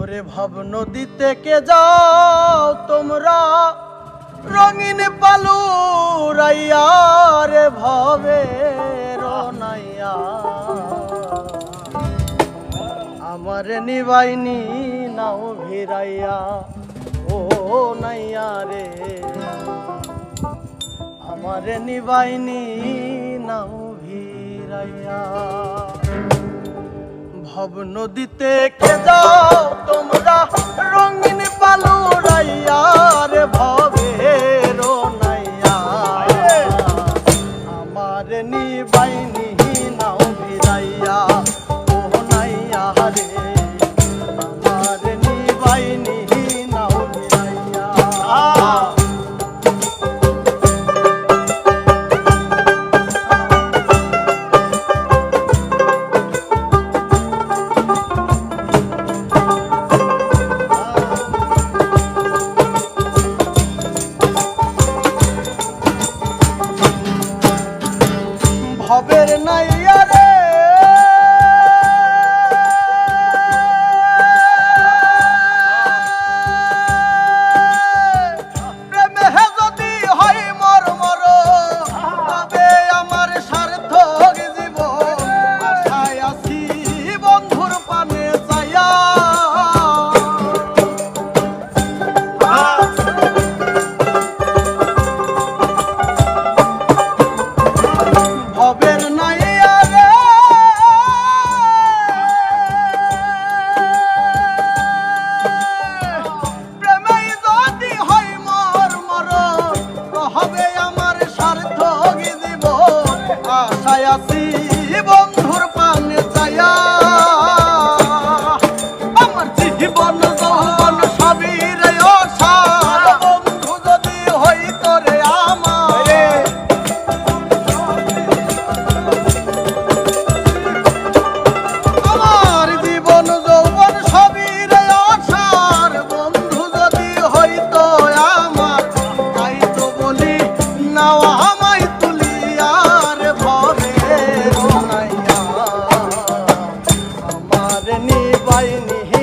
ওরে ভব নদী থেকে যাও তোমরা? রঙিন পালু রাইয়া রে ভবে রনাইয়া। আমার নিবাইনি নাও ভিরাইয়া ও নাইয়া রে। আমার নিবাইনি নাও ভিরাইয়া ভব নদীতে কে যাও তোমরা? রঙিন পালু রাইয়া নিবাই নিহে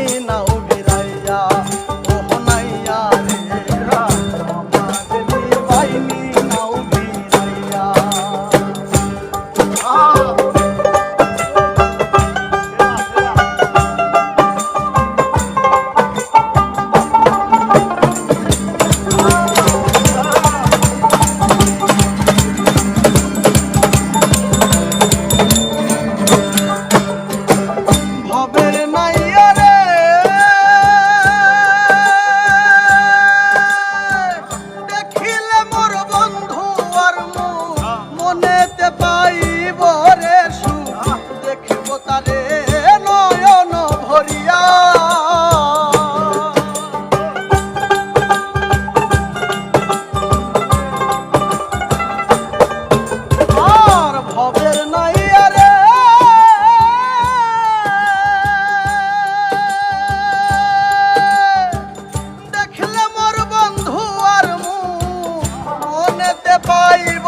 পাইব।